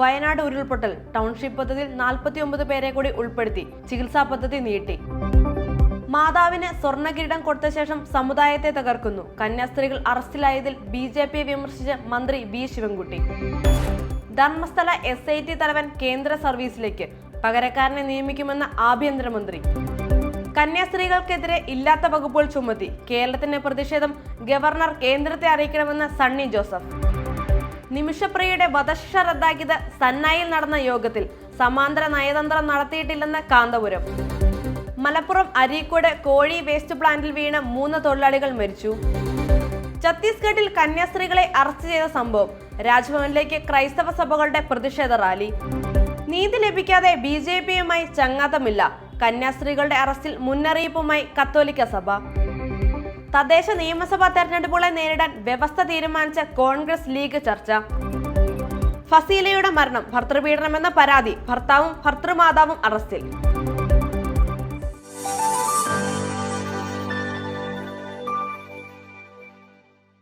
വയനാട് ഉരുൾപൊട്ടൽ ടൗൺഷിപ്പ് പദ്ധതിയിൽ നാൽപ്പത്തി ഒമ്പത് പേരെ കൂടി ഉൾപ്പെടുത്തി ചികിത്സാ പദ്ധതി നീട്ടി. മാതാവിന് സ്വർണകിരീടം കൊടുത്ത ശേഷം സമുദായത്തെ തകർക്കുന്നു. കന്യാസ്ത്രീകൾ അറസ്റ്റിലായതിൽ ബി ജെ പി വിമർശിച്ച മന്ത്രി V Sivankutty. Dharmasthala S I T തലവൻ കേന്ദ്ര സർവീസിലേക്ക് പകരക്കാരനെ നിയമിക്കുമെന്ന ആഭ്യന്തരമന്ത്രി. കന്യാസ്ത്രീകൾക്കെതിരെ ഇല്ലാത്ത വകുപ്പുകൾ ചുമത്തി. കേരളത്തിന്റെ പ്രതിഷേധം ഗവർണർ കേന്ദ്രത്തെ അറിയിക്കണമെന്ന് സണ്ണി ജോസഫ്. നിമിഷപ്രിയയുടെ വധശിക്ഷ റദ്ദാക്കിയത് സന്നായിൽ നടന്ന യോഗത്തിൽ. സമാന്തര നയതന്ത്രം നടത്തിയിട്ടില്ലെന്ന് കാന്തപുരം. മലപ്പുറം അരീക്കോട് കോഴി വേസ്റ്റ് പ്ലാന്റിൽ വീണ് മൂന്ന് തൊഴിലാളികൾ മരിച്ചു. ഛത്തീസ്ഗഡിൽ കന്യാസ്ത്രീകളെ അറസ്റ്റ് ചെയ്ത സംഭവം. രാജ്ഭവനിലേക്ക് ക്രൈസ്തവ സഭകളുടെ പ്രതിഷേധ റാലി. നീതി ലഭിക്കാതെ ബി ജെ പിയുമായി ചങ്ങാത്തമില്ല. കന്യാസ്ത്രീകളുടെ അറസ്റ്റിൽ മുന്നറിയിപ്പുമായി കത്തോലിക്ക സഭ. തദ്ദേശ നിയമസഭാ തെരഞ്ഞെടുപ്പുകളെ നേരിടാൻ വ്യവസ്ഥ തീരുമാനിച്ച കോൺഗ്രസ് ലീഗ് ചർച്ച. ഫസീലയുടെ മരണം ഭർത്തൃപീഡനമെന്ന പരാതി ഭർത്താവും ഭർത്തൃമാതാവും അറസ്റ്റിൽ.